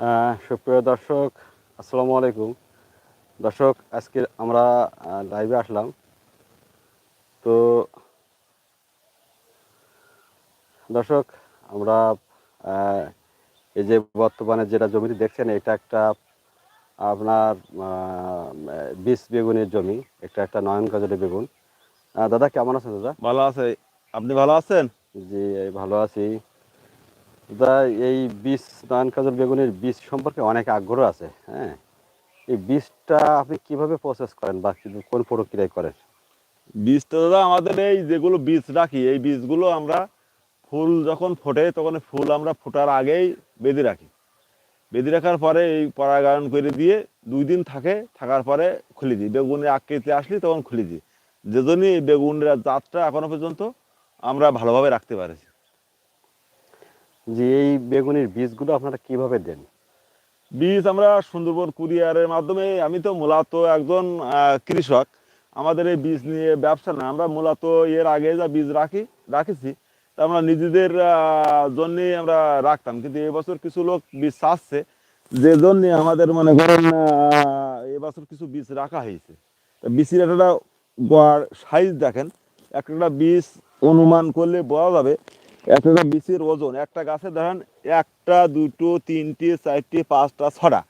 আহ, সুপ্রিয় দর্শক আসসালামু আলাইকুম। দর্শক আজকে আমরা লাইভে আসলাম। তো দর্শক আমরা এই যে বর্তমানে যেটা জমিটি দেখছেন এটা একটা আপনার বিষ বেগুনের জমি এটা একটা নয়ন কাজলের বেগুন। দাদা কেমন আছেন দাদা? ভালো আছে। আপনি ভালো আছেন? জি ভালো আছি। দাদা এই বীজ নয়ন কাজল, বেগুনের বীজ সম্পর্কে অনেক আগ্রহ আছে হ্যাঁ? এই বীজটা আপনি কীভাবে প্রসেস করেন বা কোন প্রক্রিয়ায় করেন? বীজ তো দাদা, আমাদের এই যেগুলো বীজ রাখি, এই বীজগুলো আমরা ফুল যখন ফোটে, তখন ফুল আমরা ফোটার আগেই বেঁধে রাখি। বেঁধে রাখার পরে এই পরাগায়ন করে দিয়ে দুই দিন থাকে, থাকার পরে খুলে দিই। বেগুনের আকৃতি আসলে তখন খুলে দিই। যে জন্যই এই বেগুনের জাতটা এখনও পর্যন্ত আমরা ভালোভাবে রাখতে পারেছি। যে এই বেগুনের বীজগুলো আপনারা কীভাবে দেন? বীজ আমরা সুন্দরবন কুরিয়ারের মাধ্যমে, আমি তো মূলত একজন কৃষক। আমাদের এই বীজ নিয়ে ব্যবসা না, আমরা মূলত এর আগে যা বীজ রাখি, রাখেছি, তা আমরা নিজেদের জন্য আমরা রাখতাম। কিন্তু এবছর কিছু লোক বীজ চাচ্ছে, যে জন্য আমাদের মনে করেন এবছর কিছু বীজ রাখা হয়েছে। বীজের একটা সাইজ দেখেন, একটা বীজ অনুমান করলে বোঝা যাবে একটা বিচির ওজন, একটা গাছে ধরেন একটা, দুটো, তিনটে, চারটে, পাঁচটা ছটা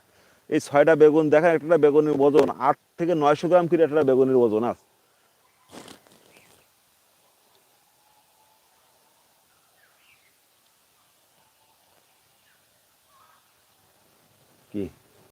এই ছয়টা বেগুন, দেখেন একটা বেগুনের ওজন, আট থেকে নয়শো গ্রাম করে একটা বেগুনের ওজন আছে। কি?